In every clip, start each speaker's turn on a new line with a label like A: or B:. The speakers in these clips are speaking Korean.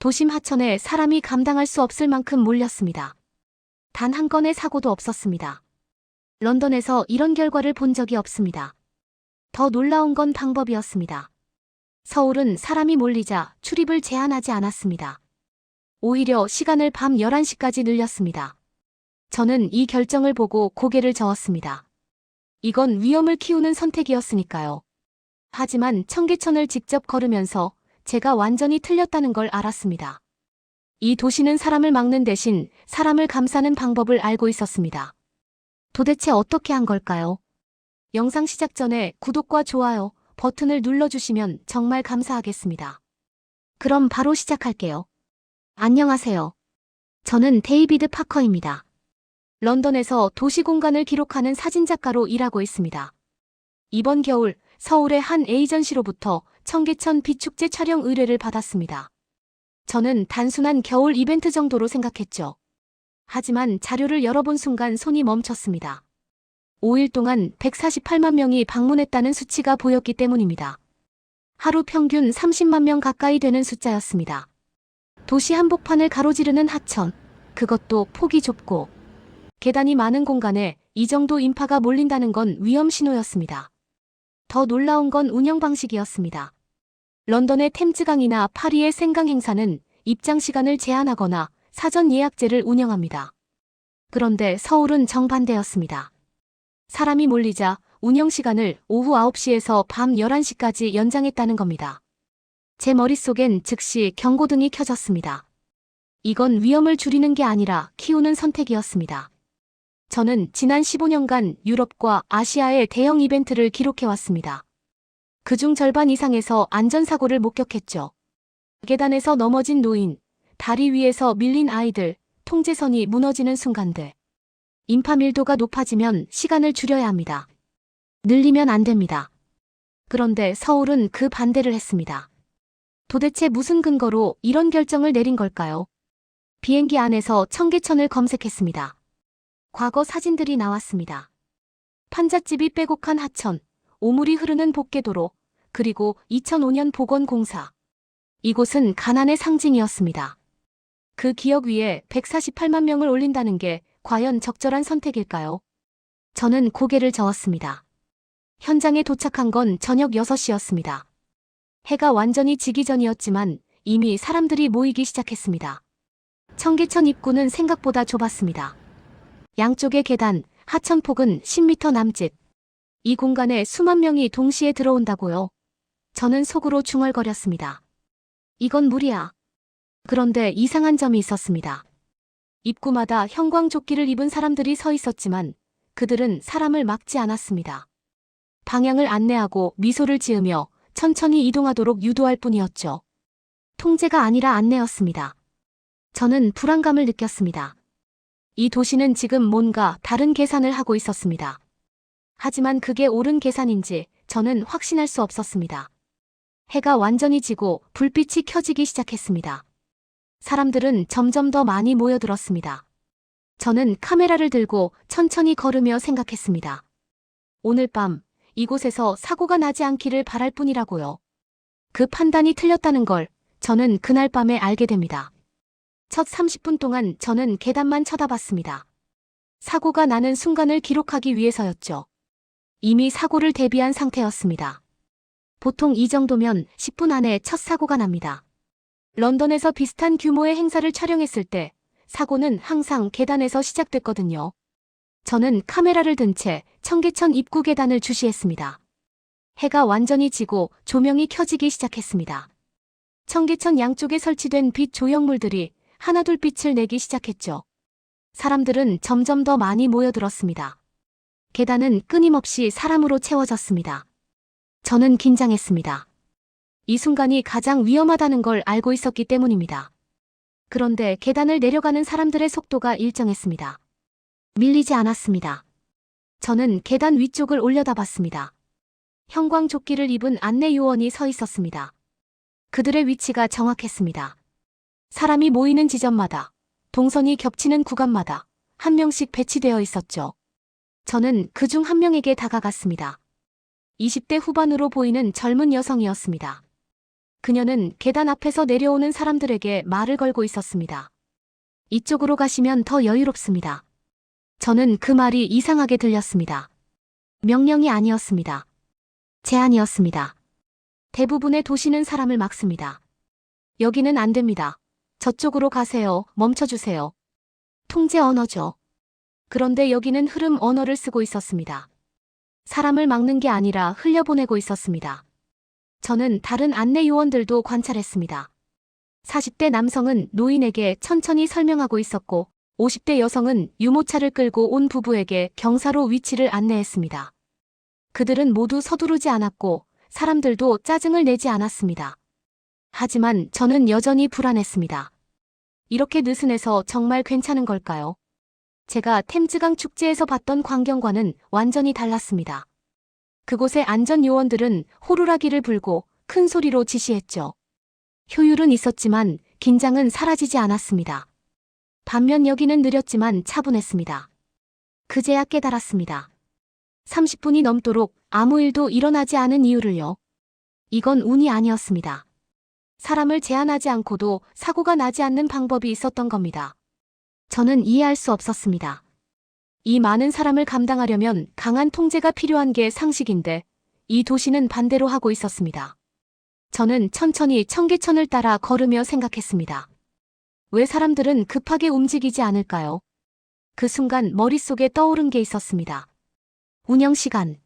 A: 도심 하천에 사람이 감당할 수 없을 만큼 몰렸습니다. 단 한 건의 사고도 없었습니다. 런던에서 이런 결과를 본 적이 없습니다. 더 놀라운 건 방법이었습니다. 서울은 사람이 몰리자 출입을 제한하지 않았습니다. 오히려 시간을 밤 11시까지 늘렸습니다. 저는 이 결정을 보고 고개를 저었습니다. 이건 위험을 키우는 선택이었으니까요. 하지만 청계천을 직접 걸으면서 제가 완전히 틀렸다는 걸 알았습니다. 이 도시는 사람을 막는 대신 사람을 감싸는 방법을 알고 있었습니다. 도대체 어떻게 한 걸까요? 영상 시작 전에 구독과 좋아요 버튼을 눌러주시면 정말 감사하겠습니다. 그럼 바로 시작할게요. 안녕하세요. 저는 데이비드 파커입니다. 런던에서 도시 공간을 기록하는 사진작가로 일하고 있습니다. 이번 겨울 서울의 한 에이전시로부터 청계천 비축제 촬영 의뢰를 받았습니다. 저는 단순한 겨울 이벤트 정도로 생각했죠. 하지만 자료를 열어본 순간 손이 멈췄습니다. 5일 동안 148만 명이 방문했다는 수치가 보였기 때문입니다. 하루 평균 30만 명 가까이 되는 숫자였습니다. 도시 한복판을 가로지르는 하천, 그것도 폭이 좁고 계단이 많은 공간에 이 정도 인파가 몰린다는 건 위험 신호였습니다. 더 놀라운 건 운영 방식이었습니다. 런던의 템즈강이나 파리의 생강 행사는 입장 시간을 제한하거나 사전 예약제를 운영합니다. 그런데 서울은 정반대였습니다. 사람이 몰리자 운영 시간을 오후 9시에서 밤 11시까지 연장했다는 겁니다. 제 머릿속엔 즉시 경고등이 켜졌습니다. 이건 위험을 줄이는 게 아니라 키우는 선택이었습니다. 저는 지난 15년간 유럽과 아시아의 대형 이벤트를 기록해왔습니다. 그중 절반 이상에서 안전사고를 목격했죠. 계단에서 넘어진 노인, 다리 위에서 밀린 아이들, 통제선이 무너지는 순간들. 인파 밀도가 높아지면 시간을 줄여야 합니다. 늘리면 안 됩니다. 그런데 서울은 그 반대를 했습니다. 도대체 무슨 근거로 이런 결정을 내린 걸까요? 비행기 안에서 청계천을 검색했습니다. 과거 사진들이 나왔습니다. 판잣집이 빼곡한 하천, 오물이 흐르는 복개도로, 그리고 2005년 보건공사. 이곳은 가난의 상징이었습니다. 그 기억 위에 148만 명을 올린다는 게 과연 적절한 선택일까요? 저는 고개를 저었습니다. 현장에 도착한 건 저녁 6시였습니다. 해가 완전히 지기 전이었지만 이미 사람들이 모이기 시작했습니다. 청계천 입구는 생각보다 좁았습니다. 양쪽의 계단, 하천폭은 10m 남짓. 이 공간에 수만 명이 동시에 들어온다고요. 저는 속으로 중얼거렸습니다. 이건 무리야. 그런데 이상한 점이 있었습니다. 입구마다 형광조끼를 입은 사람들이 서 있었지만 그들은 사람을 막지 않았습니다. 방향을 안내하고 미소를 지으며 천천히 이동하도록 유도할 뿐이었죠. 통제가 아니라 안내였습니다. 저는 불안감을 느꼈습니다. 이 도시는 지금 뭔가 다른 계산을 하고 있었습니다. 하지만 그게 옳은 계산인지 저는 확신할 수 없었습니다. 해가 완전히 지고 불빛이 켜지기 시작했습니다. 사람들은 점점 더 많이 모여들었습니다. 저는 카메라를 들고 천천히 걸으며 생각했습니다. 오늘 밤 이곳에서 사고가 나지 않기를 바랄 뿐이라고요. 그 판단이 틀렸다는 걸 저는 그날 밤에 알게 됩니다. 첫 30분 동안 저는 계단만 쳐다봤습니다. 사고가 나는 순간을 기록하기 위해서였죠. 이미 사고를 대비한 상태였습니다. 보통 이 정도면 10분 안에 첫 사고가 납니다. 런던에서 비슷한 규모의 행사를 촬영했을 때 사고는 항상 계단에서 시작됐거든요. 저는 카메라를 든 채 청계천 입구 계단을 주시했습니다. 해가 완전히 지고 조명이 켜지기 시작했습니다. 청계천 양쪽에 설치된 빛 조형물들이 하나둘 빛을 내기 시작했죠. 사람들은 점점 더 많이 모여들었습니다. 계단은 끊임없이 사람으로 채워졌습니다. 저는 긴장했습니다. 이 순간이 가장 위험하다는 걸 알고 있었기 때문입니다. 그런데 계단을 내려가는 사람들의 속도가 일정했습니다. 밀리지 않았습니다. 저는 계단 위쪽을 올려다봤습니다. 형광조끼를 입은 안내 요원이 서 있었습니다. 그들의 위치가 정확했습니다. 사람이 모이는 지점마다, 동선이 겹치는 구간마다 한 명씩 배치되어 있었죠. 저는 그 중 한 명에게 다가갔습니다. 20대 후반으로 보이는 젊은 여성이었습니다. 그녀는 계단 앞에서 내려오는 사람들에게 말을 걸고 있었습니다. 이쪽으로 가시면 더 여유롭습니다. 저는 그 말이 이상하게 들렸습니다. 명령이 아니었습니다. 제안이었습니다. 대부분의 도시는 사람을 막습니다. 여기는 안 됩니다. 저쪽으로 가세요. 멈춰주세요. 통제 언어죠. 그런데 여기는 흐름 언어를 쓰고 있었습니다. 사람을 막는 게 아니라 흘려보내고 있었습니다. 저는 다른 안내 요원들도 관찰했습니다. 40대 남성은 노인에게 천천히 설명하고 있었고, 50대 여성은 유모차를 끌고 온 부부에게 경사로 위치를 안내했습니다. 그들은 모두 서두르지 않았고, 사람들도 짜증을 내지 않았습니다. 하지만 저는 여전히 불안했습니다. 이렇게 느슨해서 정말 괜찮은 걸까요? 제가 템즈강 축제에서 봤던 광경과는 완전히 달랐습니다. 그곳의 안전 요원들은 호루라기를 불고 큰 소리로 지시했죠. 효율은 있었지만 긴장은 사라지지 않았습니다. 반면 여기는 느렸지만 차분했습니다. 그제야 깨달았습니다. 30분이 넘도록 아무 일도 일어나지 않은 이유를요. 이건 운이 아니었습니다. 사람을 제한하지 않고도 사고가 나지 않는 방법이 있었던 겁니다. 저는 이해할 수 없었습니다. 이 많은 사람을 감당하려면 강한 통제가 필요한 게 상식인데 이 도시는 반대로 하고 있었습니다. 저는 천천히 청계천을 따라 걸으며 생각했습니다. 왜 사람들은 급하게 움직이지 않을까요? 그 순간 머릿속에 떠오른 게 있었습니다. 운영 시간.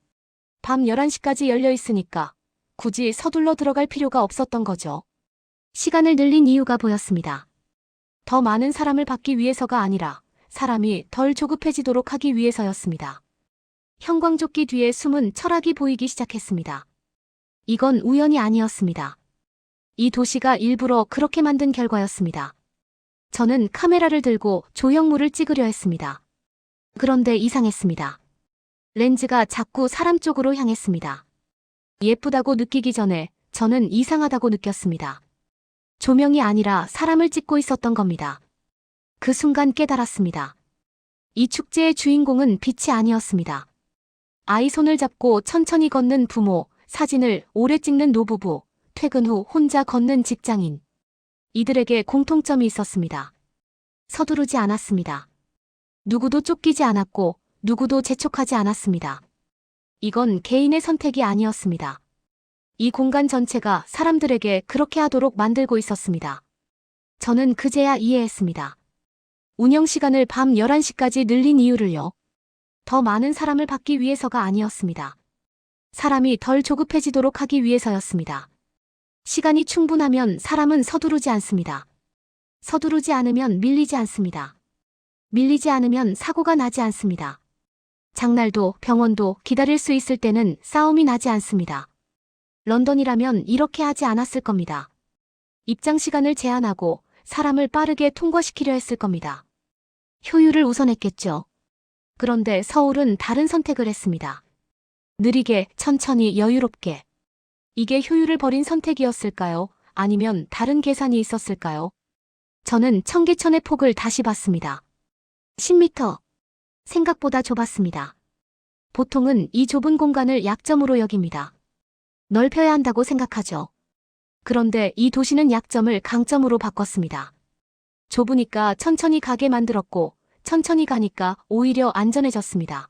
A: 밤 11시까지 열려 있으니까 굳이 서둘러 들어갈 필요가 없었던 거죠. 시간을 늘린 이유가 보였습니다. 더 많은 사람을 받기 위해서가 아니라 사람이 덜 조급해지도록 하기 위해서였습니다. 형광조끼 뒤에 숨은 철학이 보이기 시작했습니다. 이건 우연이 아니었습니다. 이 도시가 일부러 그렇게 만든 결과였습니다. 저는 카메라를 들고 조형물을 찍으려 했습니다. 그런데 이상했습니다. 렌즈가 자꾸 사람 쪽으로 향했습니다. 예쁘다고 느끼기 전에 저는 이상하다고 느꼈습니다. 조명이 아니라 사람을 찍고 있었던 겁니다. 그 순간 깨달았습니다. 이 축제의 주인공은 빛이 아니었습니다. 아이 손을 잡고 천천히 걷는 부모, 사진을 오래 찍는 노부부, 퇴근 후 혼자 걷는 직장인. 이들에게 공통점이 있었습니다. 서두르지 않았습니다. 누구도 쫓기지 않았고, 누구도 재촉하지 않았습니다. 이건 개인의 선택이 아니었습니다. 이 공간 전체가 사람들에게 그렇게 하도록 만들고 있었습니다. 저는 그제야 이해했습니다. 운영 시간을 밤 11시까지 늘린 이유를요. 더 많은 사람을 받기 위해서가 아니었습니다. 사람이 덜 조급해지도록 하기 위해서였습니다. 시간이 충분하면 사람은 서두르지 않습니다. 서두르지 않으면 밀리지 않습니다. 밀리지 않으면 사고가 나지 않습니다. 장날도 병원도 기다릴 수 있을 때는 싸움이 나지 않습니다. 런던이라면 이렇게 하지 않았을 겁니다. 입장 시간을 제한하고 사람을 빠르게 통과시키려 했을 겁니다. 효율을 우선했겠죠. 그런데 서울은 다른 선택을 했습니다. 느리게, 천천히, 여유롭게. 이게 효율을 버린 선택이었을까요? 아니면 다른 계산이 있었을까요? 저는 청계천의 폭을 다시 봤습니다. 10m. 생각보다 좁았습니다. 보통은 이 좁은 공간을 약점으로 여깁니다. 넓혀야 한다고 생각하죠. 그런데 이 도시는 약점을 강점으로 바꿨습니다. 좁으니까 천천히 가게 만들었고, 천천히 가니까 오히려 안전해졌습니다.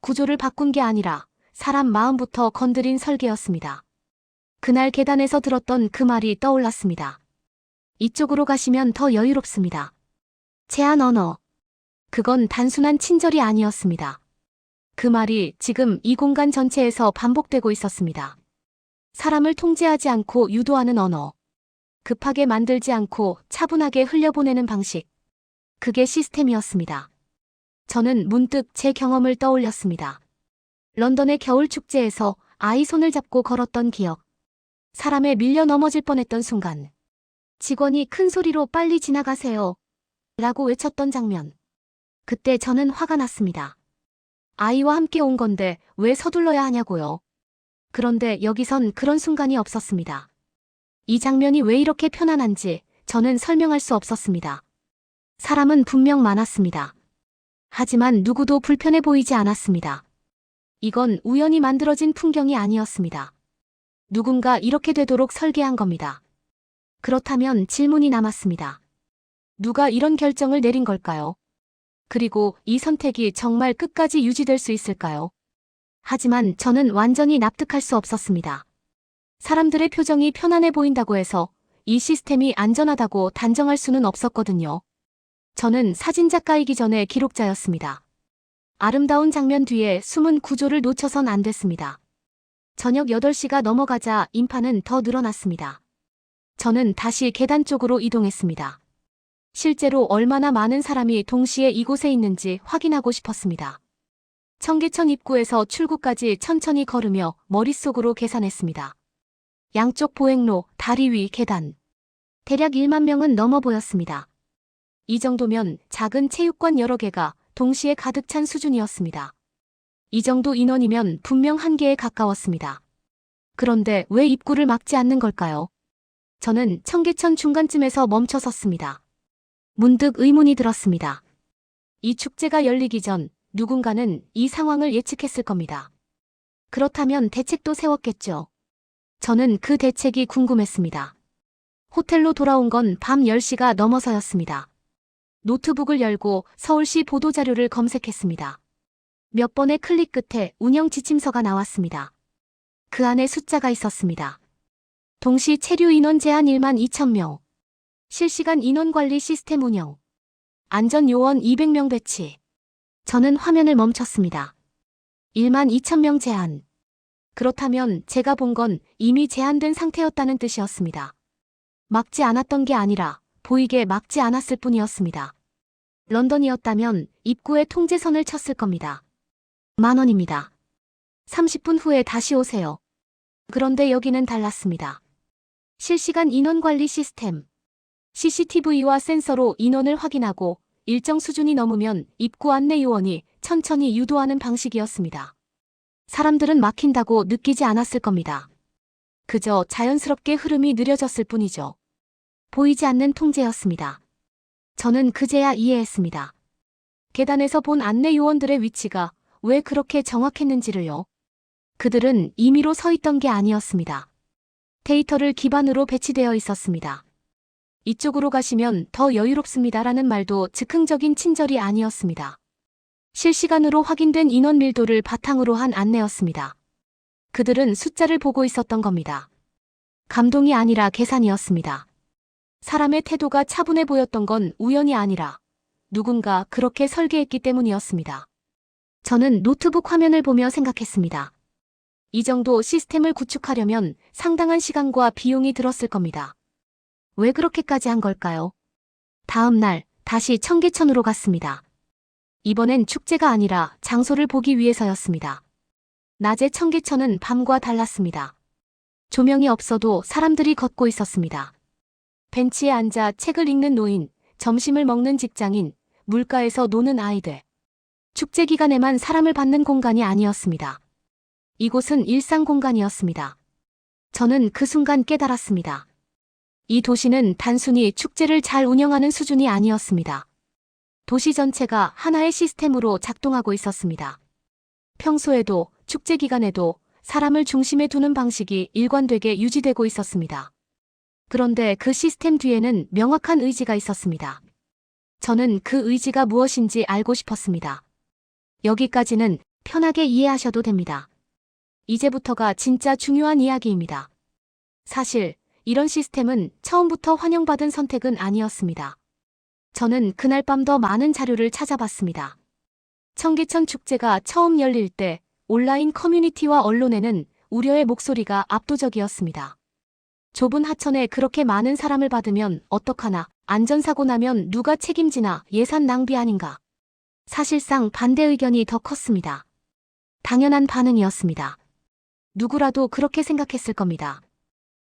A: 구조를 바꾼 게 아니라 사람 마음부터 건드린 설계였습니다. 그날 계단에서 들었던 그 말이 떠올랐습니다. 이쪽으로 가시면 더 여유롭습니다. 제한 언어. 그건 단순한 친절이 아니었습니다. 그 말이 지금 이 공간 전체에서 반복되고 있었습니다. 사람을 통제하지 않고 유도하는 언어. 급하게 만들지 않고 차분하게 흘려보내는 방식. 그게 시스템이었습니다. 저는 문득 제 경험을 떠올렸습니다. 런던의 겨울 축제에서 아이 손을 잡고 걸었던 기억. 사람에 밀려 넘어질 뻔했던 순간. 직원이 큰 소리로 빨리 지나가세요. 라고 외쳤던 장면. 그때 저는 화가 났습니다. 아이와 함께 온 건데 왜 서둘러야 하냐고요. 그런데 여기선 그런 순간이 없었습니다. 이 장면이 왜 이렇게 편안한지 저는 설명할 수 없었습니다. 사람은 분명 많았습니다. 하지만 누구도 불편해 보이지 않았습니다. 이건 우연히 만들어진 풍경이 아니었습니다. 누군가 이렇게 되도록 설계한 겁니다. 그렇다면 질문이 남았습니다. 누가 이런 결정을 내린 걸까요? 그리고 이 선택이 정말 끝까지 유지될 수 있을까요? 하지만 저는 완전히 납득할 수 없었습니다. 사람들의 표정이 편안해 보인다고 해서 이 시스템이 안전하다고 단정할 수는 없었거든요. 저는 사진작가이기 전에 기록자였습니다. 아름다운 장면 뒤에 숨은 구조를 놓쳐선 안 됐습니다. 저녁 8시가 넘어가자 인파는 더 늘어났습니다. 저는 다시 계단 쪽으로 이동했습니다. 실제로 얼마나 많은 사람이 동시에 이곳에 있는지 확인하고 싶었습니다. 청계천 입구에서 출구까지 천천히 걸으며 머릿속으로 계산했습니다. 양쪽 보행로, 다리 위 계단. 대략 1만 명은 넘어 보였습니다. 이 정도면 작은 체육관 여러 개가 동시에 가득 찬 수준이었습니다. 이 정도 인원이면 분명 한계에 가까웠습니다. 그런데 왜 입구를 막지 않는 걸까요? 저는 청계천 중간쯤에서 멈춰 섰습니다. 문득 의문이 들었습니다. 이 축제가 열리기 전 누군가는 이 상황을 예측했을 겁니다. 그렇다면 대책도 세웠겠죠. 저는 그 대책이 궁금했습니다. 호텔로 돌아온 건 밤 10시가 넘어서였습니다. 노트북을 열고 서울시 보도자료를 검색했습니다. 몇 번의 클릭 끝에 운영 지침서가 나왔습니다. 그 안에 숫자가 있었습니다. 동시 체류 인원 제한 1만 2천 명. 실시간 인원 관리 시스템 운영. 안전 요원 200명 배치. 저는 화면을 멈췄습니다. 1만 2천 명 제한. 그렇다면 제가 본 건 이미 제한된 상태였다는 뜻이었습니다. 막지 않았던 게 아니라 보이게 막지 않았을 뿐이었습니다. 런던이었다면 입구에 통제선을 쳤을 겁니다. 만 원입니다. 30분 후에 다시 오세요. 그런데 여기는 달랐습니다. 실시간 인원 관리 시스템. CCTV와 센서로 인원을 확인하고 일정 수준이 넘으면 입구 안내 요원이 천천히 유도하는 방식이었습니다. 사람들은 막힌다고 느끼지 않았을 겁니다. 그저 자연스럽게 흐름이 느려졌을 뿐이죠. 보이지 않는 통제였습니다. 저는 그제야 이해했습니다. 계단에서 본 안내 요원들의 위치가 왜 그렇게 정확했는지를요. 그들은 임의로 서 있던 게 아니었습니다. 데이터를 기반으로 배치되어 있었습니다. 이쪽으로 가시면 더 여유롭습니다라는 말도 즉흥적인 친절이 아니었습니다. 실시간으로 확인된 인원 밀도를 바탕으로 한 안내였습니다. 그들은 숫자를 보고 있었던 겁니다. 감동이 아니라 계산이었습니다. 사람의 태도가 차분해 보였던 건 우연이 아니라 누군가 그렇게 설계했기 때문이었습니다. 저는 노트북 화면을 보며 생각했습니다. 이 정도 시스템을 구축하려면 상당한 시간과 비용이 들었을 겁니다. 왜 그렇게까지 한 걸까요? 다음 날 다시 청계천으로 갔습니다. 이번엔 축제가 아니라 장소를 보기 위해서였습니다. 낮에 청계천은 밤과 달랐습니다. 조명이 없어도 사람들이 걷고 있었습니다. 벤치에 앉아 책을 읽는 노인, 점심을 먹는 직장인, 물가에서 노는 아이들. 축제 기간에만 사람을 받는 공간이 아니었습니다. 이곳은 일상 공간이었습니다. 저는 그 순간 깨달았습니다. 이 도시는 단순히 축제를 잘 운영하는 수준이 아니었습니다. 도시 전체가 하나의 시스템으로 작동하고 있었습니다. 평소에도 축제 기간에도 사람을 중심에 두는 방식이 일관되게 유지되고 있었습니다. 그런데 그 시스템 뒤에는 명확한 의지가 있었습니다. 저는 그 의지가 무엇인지 알고 싶었습니다. 여기까지는 편하게 이해하셔도 됩니다. 이제부터가 진짜 중요한 이야기입니다. 사실 이런 시스템은 처음부터 환영받은 선택은 아니었습니다. 저는 그날 밤 더 많은 자료를 찾아봤습니다. 청계천 축제가 처음 열릴 때 온라인 커뮤니티와 언론에는 우려의 목소리가 압도적이었습니다. 좁은 하천에 그렇게 많은 사람을 받으면 어떡하나, 안전사고 나면 누가 책임지나 예산 낭비 아닌가. 사실상 반대 의견이 더 컸습니다. 당연한 반응이었습니다. 누구라도 그렇게 생각했을 겁니다.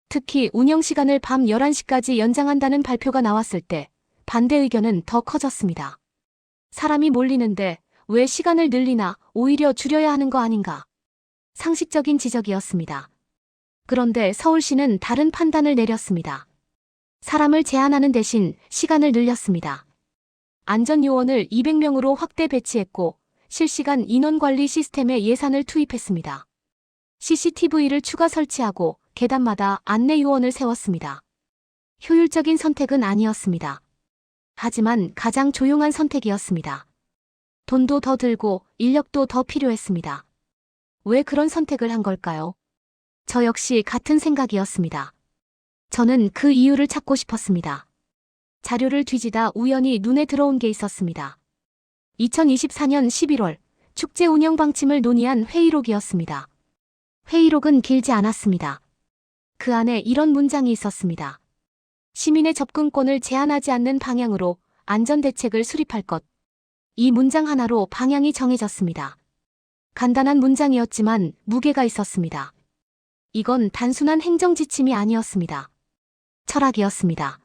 A: 특히 운영 시간을 밤 11시까지 연장한다는 발표가 나왔을 때 반대 의견은 더 커졌습니다. 사람이 몰리는데 왜 시간을 늘리나 오히려 줄여야 하는 거 아닌가. 상식적인 지적이었습니다. 그런데 서울시는 다른 판단을 내렸습니다. 사람을 제한하는 대신 시간을 늘렸습니다. 안전요원을 200명으로 확대 배치했고 실시간 인원관리 시스템에 예산을 투입했습니다. CCTV를 추가 설치하고 계단마다 안내 요원을 세웠습니다. 효율적인 선택은 아니었습니다. 하지만 가장 조용한 선택이었습니다. 돈도 더 들고 인력도 더 필요했습니다. 왜 그런 선택을 한 걸까요? 저 역시 같은 생각이었습니다. 저는 그 이유를 찾고 싶었습니다. 자료를 뒤지다 우연히 눈에 들어온 게 있었습니다. 2024년 11월 축제 운영 방침을 논의한 회의록이었습니다. 회의록은 길지 않았습니다. 그 안에 이런 문장이 있었습니다. 시민의 접근권을 제한하지 않는 방향으로 안전대책을 수립할 것. 이 문장 하나로 방향이 정해졌습니다. 간단한 문장이었지만 무게가 있었습니다. 이건 단순한 행정 지침이 아니었습니다. 철학이었습니다.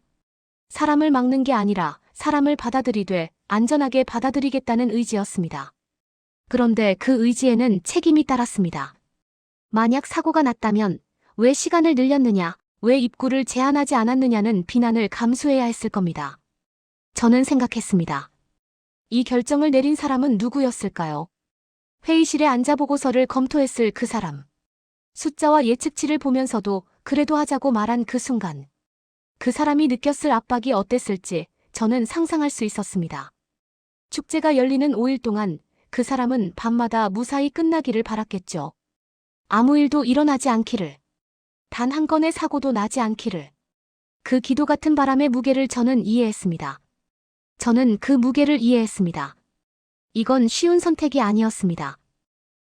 A: 사람을 막는 게 아니라 사람을 받아들이되 안전하게 받아들이겠다는 의지였습니다. 그런데 그 의지에는 책임이 따랐습니다. 만약 사고가 났다면 왜 시간을 늘렸느냐, 왜 입구를 제한하지 않았느냐는 비난을 감수해야 했을 겁니다. 저는 생각했습니다. 이 결정을 내린 사람은 누구였을까요? 회의실에 앉아 보고서를 검토했을 그 사람. 숫자와 예측치를 보면서도 그래도 하자고 말한 그 순간. 그 사람이 느꼈을 압박이 어땠을지 저는 상상할 수 있었습니다. 축제가 열리는 5일 동안 그 사람은 밤마다 무사히 끝나기를 바랐겠죠. 아무 일도 일어나지 않기를. 단 한 건의 사고도 나지 않기를. 그 기도 같은 바람의 무게를 저는 이해했습니다. 저는 그 무게를 이해했습니다. 이건 쉬운 선택이 아니었습니다.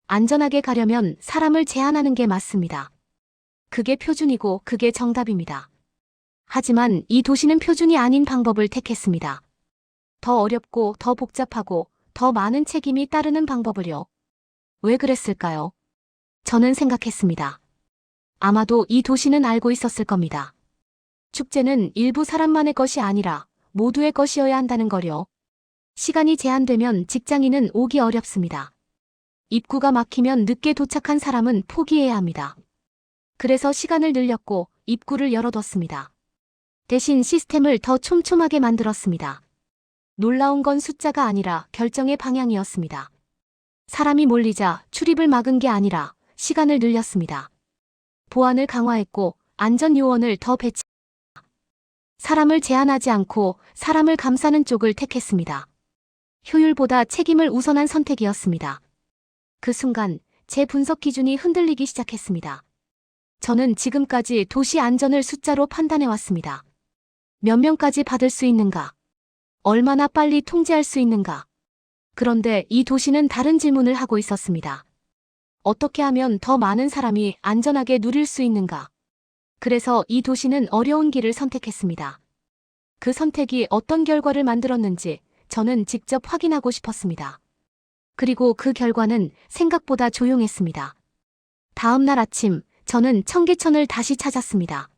A: 안전하게 가려면 사람을 제한하는 게 맞습니다. 그게 표준이고 그게 정답입니다. 하지만 이 도시는 표준이 아닌 방법을 택했습니다. 더 어렵고 더 복잡하고 더 많은 책임이 따르는 방법을요. 왜 그랬을까요? 저는 생각했습니다. 아마도 이 도시는 알고 있었을 겁니다. 축제는 일부 사람만의 것이 아니라 모두의 것이어야 한다는 거요. 시간이 제한되면 직장인은 오기 어렵습니다. 입구가 막히면 늦게 도착한 사람은 포기해야 합니다. 그래서 시간을 늘렸고 입구를 열어뒀습니다. 대신 시스템을 더 촘촘하게 만들었습니다. 놀라운 건 숫자가 아니라 결정의 방향이었습니다. 사람이 몰리자 출입을 막은 게 아니라 시간을 늘렸습니다. 보안을 강화했고 안전 요원을 더 배치. 사람을 제한하지 않고 사람을 감싸는 쪽을 택했습니다. 효율보다 책임을 우선한 선택이었습니다. 그 순간 제 분석 기준이 흔들리기 시작했습니다. 저는 지금까지 도시 안전을 숫자로 판단해왔습니다. 몇 명까지 받을 수 있는가? 얼마나 빨리 통제할 수 있는가? 그런데 이 도시는 다른 질문을 하고 있었습니다. 어떻게 하면 더 많은 사람이 안전하게 누릴 수 있는가? 그래서 이 도시는 어려운 길을 선택했습니다. 그 선택이 어떤 결과를 만들었는지 저는 직접 확인하고 싶었습니다. 그리고 그 결과는 생각보다 조용했습니다. 다음 날 아침, 저는 청계천을 다시 찾았습니다.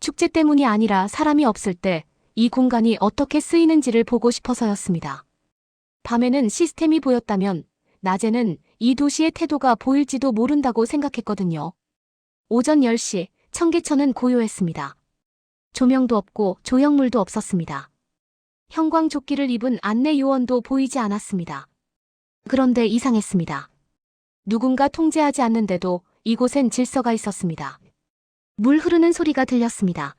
A: 축제 때문이 아니라 사람이 없을 때 이 공간이 어떻게 쓰이는지를 보고 싶어서였습니다. 밤에는 시스템이 보였다면, 낮에는 이 도시의 태도가 보일지도 모른다고 생각했거든요. 오전 10시, 청계천은 고요했습니다. 조명도 없고 조형물도 없었습니다. 형광조끼를 입은 안내 요원도 보이지 않았습니다. 그런데 이상했습니다. 누군가 통제하지 않는데도 이곳엔 질서가 있었습니다. 물 흐르는 소리가 들렸습니다.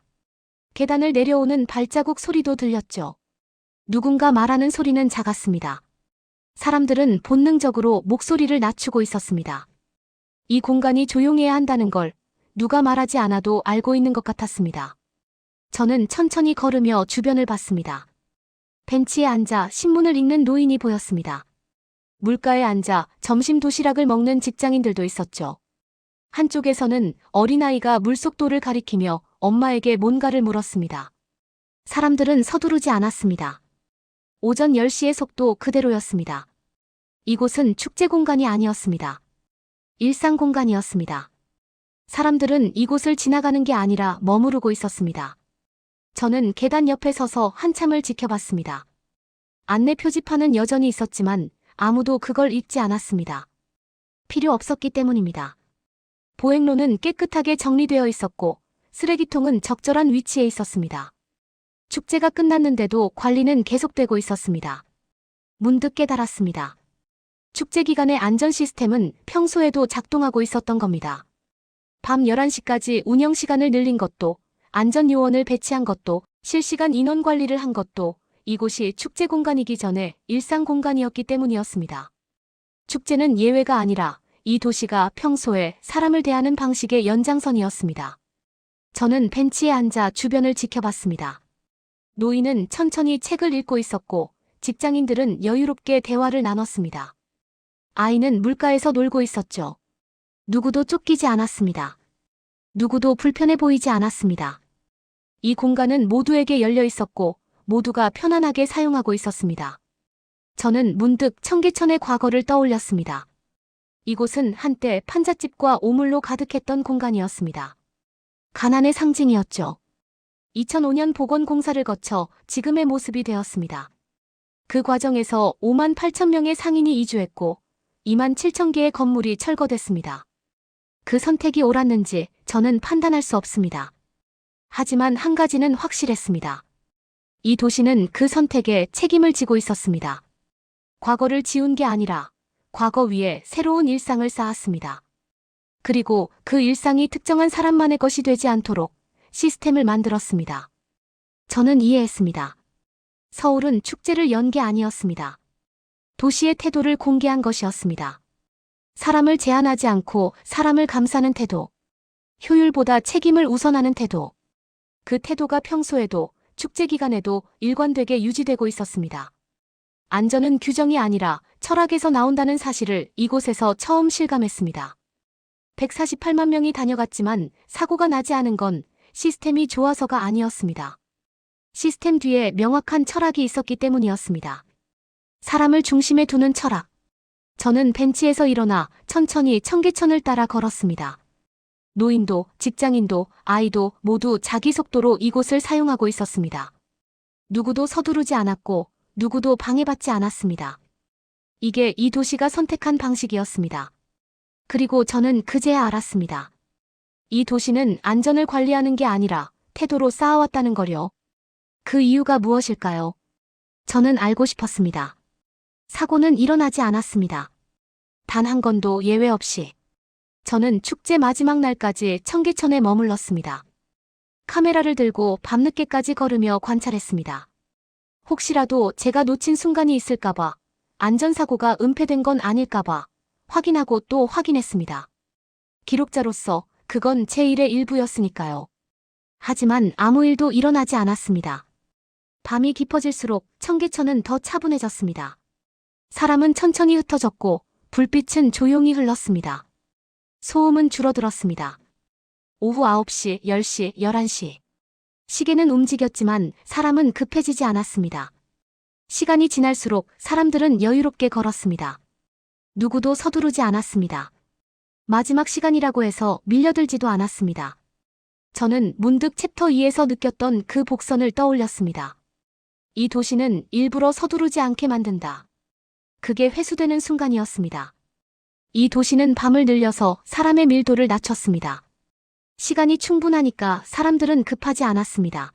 A: 계단을 내려오는 발자국 소리도 들렸죠. 누군가 말하는 소리는 작았습니다. 사람들은 본능적으로 목소리를 낮추고 있었습니다. 이 공간이 조용해야 한다는 걸 누가 말하지 않아도 알고 있는 것 같았습니다. 저는 천천히 걸으며 주변을 봤습니다. 벤치에 앉아 신문을 읽는 노인이 보였습니다. 물가에 앉아 점심 도시락을 먹는 직장인들도 있었죠. 한쪽에서는 어린아이가 물속도를 가리키며 엄마에게 뭔가를 물었습니다. 사람들은 서두르지 않았습니다. 오전 10시의 속도 그대로였습니다. 이곳은 축제 공간이 아니었습니다. 일상 공간이었습니다. 사람들은 이곳을 지나가는 게 아니라 머무르고 있었습니다. 저는 계단 옆에 서서 한참을 지켜봤습니다. 안내 표지판은 여전히 있었지만 아무도 그걸 읽지 않았습니다. 필요 없었기 때문입니다. 보행로는 깨끗하게 정리되어 있었고 쓰레기통은 적절한 위치에 있었습니다. 축제가 끝났는데도 관리는 계속되고 있었습니다. 문득 깨달았습니다. 축제 기간의 안전 시스템은 평소에도 작동하고 있었던 겁니다. 밤 11시까지 운영 시간을 늘린 것도, 안전 요원을 배치한 것도, 실시간 인원 관리를 한 것도 이곳이 축제 공간이기 전에 일상 공간이었기 때문이었습니다. 축제는 예외가 아니라 이 도시가 평소에 사람을 대하는 방식의 연장선이었습니다. 저는 벤치에 앉아 주변을 지켜봤습니다. 노인은 천천히 책을 읽고 있었고 직장인들은 여유롭게 대화를 나눴습니다. 아이는 물가에서 놀고 있었죠. 누구도 쫓기지 않았습니다. 누구도 불편해 보이지 않았습니다. 이 공간은 모두에게 열려 있었고 모두가 편안하게 사용하고 있었습니다. 저는 문득 청계천의 과거를 떠올렸습니다. 이곳은 한때 판잣집과 오물로 가득했던 공간이었습니다. 가난의 상징이었죠. 2005년 보건공사를 거쳐 지금의 모습이 되었습니다. 그 과정에서 5만 8천 명의 상인이 이주했고 2만 7천 개의 건물이 철거됐습니다. 그 선택이 옳았는지 저는 판단할 수 없습니다. 하지만 한 가지는 확실했습니다. 이 도시는 그 선택에 책임을 지고 있었습니다. 과거를 지운 게 아니라 과거 위에 새로운 일상을 쌓았습니다. 그리고 그 일상이 특정한 사람만의 것이 되지 않도록 시스템을 만들었습니다. 저는 이해했습니다. 서울은 축제를 연 게 아니었습니다. 도시의 태도를 공개한 것이었습니다. 사람을 제한하지 않고 사람을 감싸는 태도. 효율보다 책임을 우선하는 태도. 그 태도가 평소에도 축제 기간에도 일관되게 유지되고 있었습니다. 안전은 규정이 아니라 철학에서 나온다는 사실을 이곳에서 처음 실감했습니다. 148만 명이 다녀갔지만 사고가 나지 않은 건 시스템이 좋아서가 아니었습니다. 시스템 뒤에 명확한 철학이 있었기 때문이었습니다. 사람을 중심에 두는 철학. 저는 벤치에서 일어나 천천히 청계천을 따라 걸었습니다. 노인도, 직장인도, 아이도 모두 자기 속도로 이곳을 사용하고 있었습니다. 누구도 서두르지 않았고, 누구도 방해받지 않았습니다. 이게 이 도시가 선택한 방식이었습니다. 그리고 저는 그제야 알았습니다. 이 도시는 안전을 관리하는 게 아니라 태도로 쌓아왔다는 거요. 그 이유가 무엇일까요? 저는 알고 싶었습니다. 사고는 일어나지 않았습니다. 단 한 건도 예외 없이. 저는 축제 마지막 날까지 청계천에 머물렀습니다. 카메라를 들고 밤늦게까지 걸으며 관찰했습니다. 혹시라도 제가 놓친 순간이 있을까봐, 안전사고가 은폐된 건 아닐까봐 확인하고 또 확인했습니다. 기록자로서 그건 제 일의 일부였으니까요. 하지만 아무 일도 일어나지 않았습니다. 밤이 깊어질수록 청계천은 더 차분해졌습니다. 사람은 천천히 흩어졌고 불빛은 조용히 흘렀습니다. 소음은 줄어들었습니다. 오후 9시, 10시, 11시. 시계는 움직였지만 사람은 급해지지 않았습니다. 시간이 지날수록 사람들은 여유롭게 걸었습니다. 누구도 서두르지 않았습니다. 마지막 시간이라고 해서 밀려들지도 않았습니다. 저는 문득 챕터 2에서 느꼈던 그 복선을 떠올렸습니다. 이 도시는 일부러 서두르지 않게 만든다. 그게 회수되는 순간이었습니다. 이 도시는 밤을 늘려서 사람의 밀도를 낮췄습니다. 시간이 충분하니까 사람들은 급하지 않았습니다.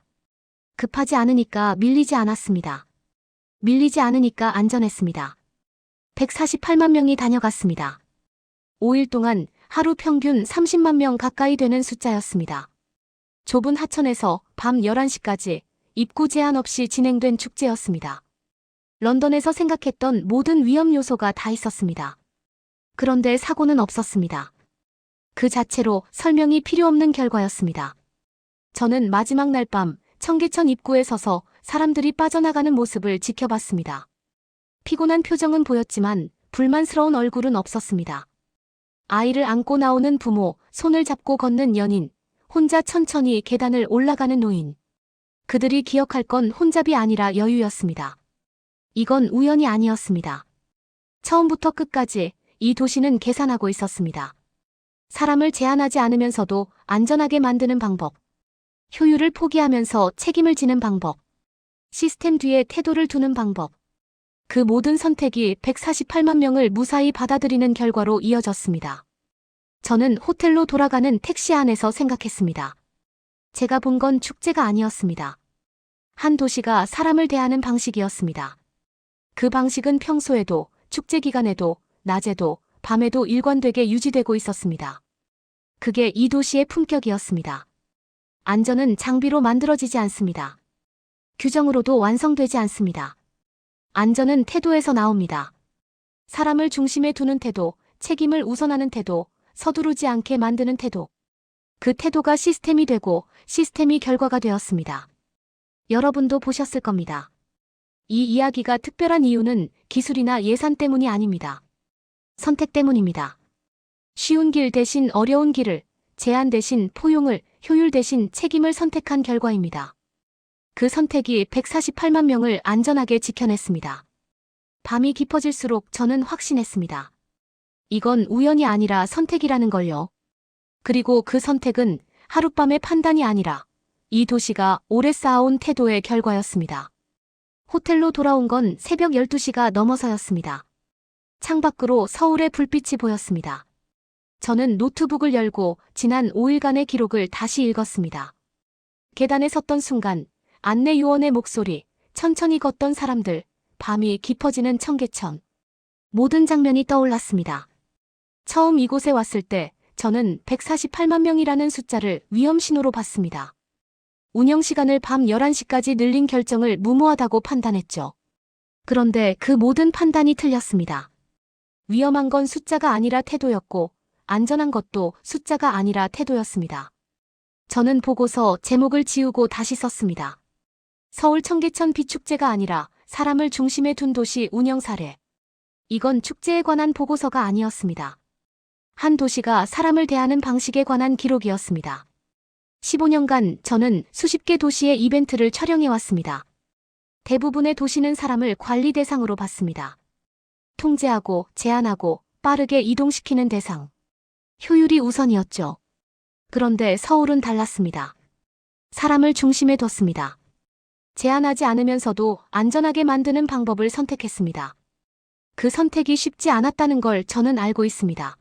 A: 급하지 않으니까 밀리지 않았습니다. 밀리지 않으니까 안전했습니다. 148만 명이 다녀갔습니다. 5일 동안 하루 평균 30만 명 가까이 되는 숫자였습니다. 좁은 하천에서 밤 11시까지 입구 제한 없이 진행된 축제였습니다. 런던에서 생각했던 모든 위험 요소가 다 있었습니다. 그런데 사고는 없었습니다. 그 자체로 설명이 필요 없는 결과였습니다. 저는 마지막 날 밤 청계천 입구에 서서 사람들이 빠져나가는 모습을 지켜봤습니다. 피곤한 표정은 보였지만 불만스러운 얼굴은 없었습니다. 아이를 안고 나오는 부모, 손을 잡고 걷는 연인, 혼자 천천히 계단을 올라가는 노인. 그들이 기억할 건 혼잡이 아니라 여유였습니다. 이건 우연이 아니었습니다. 처음부터 끝까지 이 도시는 계산하고 있었습니다. 사람을 제한하지 않으면서도 안전하게 만드는 방법. 효율을 포기하면서 책임을 지는 방법. 시스템 뒤에 태도를 두는 방법. 그 모든 선택이 148만 명을 무사히 받아들이는 결과로 이어졌습니다. 저는 호텔로 돌아가는 택시 안에서 생각했습니다. 제가 본 건 축제가 아니었습니다. 한 도시가 사람을 대하는 방식이었습니다. 그 방식은 평소에도, 축제 기간에도, 낮에도, 밤에도 일관되게 유지되고 있었습니다. 그게 이 도시의 품격이었습니다. 안전은 장비로 만들어지지 않습니다. 규정으로도 완성되지 않습니다. 안전은 태도에서 나옵니다. 사람을 중심에 두는 태도, 책임을 우선하는 태도, 서두르지 않게 만드는 태도. 그 태도가 시스템이 되고 시스템이 결과가 되었습니다. 여러분도 보셨을 겁니다. 이 이야기가 특별한 이유는 기술이나 예산 때문이 아닙니다. 선택 때문입니다. 쉬운 길 대신 어려운 길을, 제한 대신 포용을, 효율 대신 책임을 선택한 결과입니다. 그 선택이 148만 명을 안전하게 지켜냈습니다. 밤이 깊어질수록 저는 확신했습니다. 이건 우연이 아니라 선택이라는 걸요. 그리고 그 선택은 하룻밤의 판단이 아니라 이 도시가 오래 쌓아온 태도의 결과였습니다. 호텔로 돌아온 건 새벽 12시가 넘어서였습니다. 창밖으로 서울의 불빛이 보였습니다. 저는 노트북을 열고 지난 5일간의 기록을 다시 읽었습니다. 계단에 섰던 순간 안내 요원의 목소리, 천천히 걷던 사람들, 밤이 깊어지는 청계천. 모든 장면이 떠올랐습니다. 처음 이곳에 왔을 때 저는 148만 명이라는 숫자를 위험 신호로 봤습니다. 운영 시간을 밤 11시까지 늘린 결정을 무모하다고 판단했죠. 그런데 그 모든 판단이 틀렸습니다. 위험한 건 숫자가 아니라 태도였고, 안전한 것도 숫자가 아니라 태도였습니다. 저는 보고서 제목을 지우고 다시 썼습니다. 서울 청계천 비축제가 아니라 사람을 중심에 둔 도시 운영 사례. 이건 축제에 관한 보고서가 아니었습니다. 한 도시가 사람을 대하는 방식에 관한 기록이었습니다. 15년간 저는 수십 개 도시의 이벤트를 촬영해 왔습니다. 대부분의 도시는 사람을 관리 대상으로 봤습니다. 통제하고 제한하고 빠르게 이동시키는 대상. 효율이 우선이었죠. 그런데 서울은 달랐습니다. 사람을 중심에 뒀습니다. 제한하지 않으면서도 안전하게 만드는 방법을 선택했습니다. 그 선택이 쉽지 않았다는 걸 저는 알고 있습니다.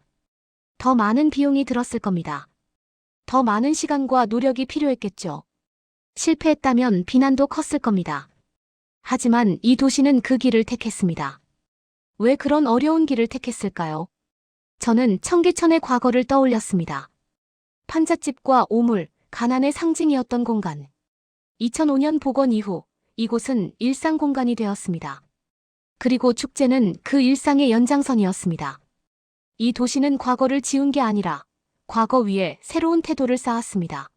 A: 더 많은 비용이 들었을 겁니다. 더 많은 시간과 노력이 필요했겠죠. 실패했다면 비난도 컸을 겁니다. 하지만 이 도시는 그 길을 택했습니다. 왜 그런 어려운 길을 택했을까요? 저는 청계천의 과거를 떠올렸습니다. 판잣집과 오물, 가난의 상징이었던 공간. 2005년 복원 이후 이곳은 일상 공간이 되었습니다. 그리고 축제는 그 일상의 연장선이었습니다. 이 도시는 과거를 지운 게 아니라 과거 위에 새로운 태도를 쌓았습니다.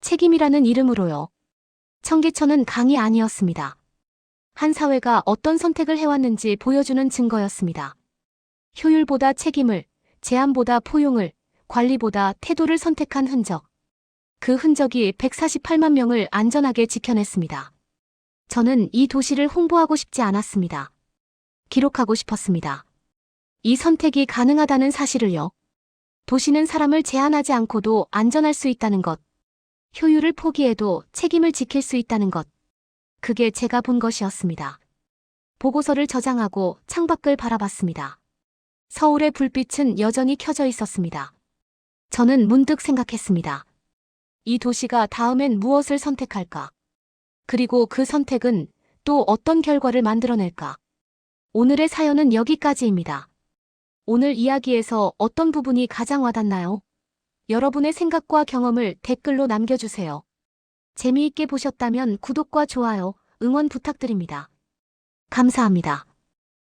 A: 책임이라는 이름으로요. 청계천은 강이 아니었습니다. 한 사회가 어떤 선택을 해왔는지 보여주는 증거였습니다. 효율보다 책임을, 제한보다 포용을, 관리보다 태도를 선택한 흔적. 그 흔적이 148만 명을 안전하게 지켜냈습니다. 저는 이 도시를 홍보하고 싶지 않았습니다. 기록하고 싶었습니다. 이 선택이 가능하다는 사실을요. 도시는 사람을 제한하지 않고도 안전할 수 있다는 것. 효율을 포기해도 책임을 지킬 수 있다는 것. 그게 제가 본 것이었습니다. 보고서를 저장하고 창밖을 바라봤습니다. 서울의 불빛은 여전히 켜져 있었습니다. 저는 문득 생각했습니다. 이 도시가 다음엔 무엇을 선택할까? 그리고 그 선택은 또 어떤 결과를 만들어낼까? 오늘의 사연은 여기까지입니다. 오늘 이야기에서 어떤 부분이 가장 와닿나요? 여러분의 생각과 경험을 댓글로 남겨주세요. 재미있게 보셨다면 구독과 좋아요, 응원 부탁드립니다. 감사합니다.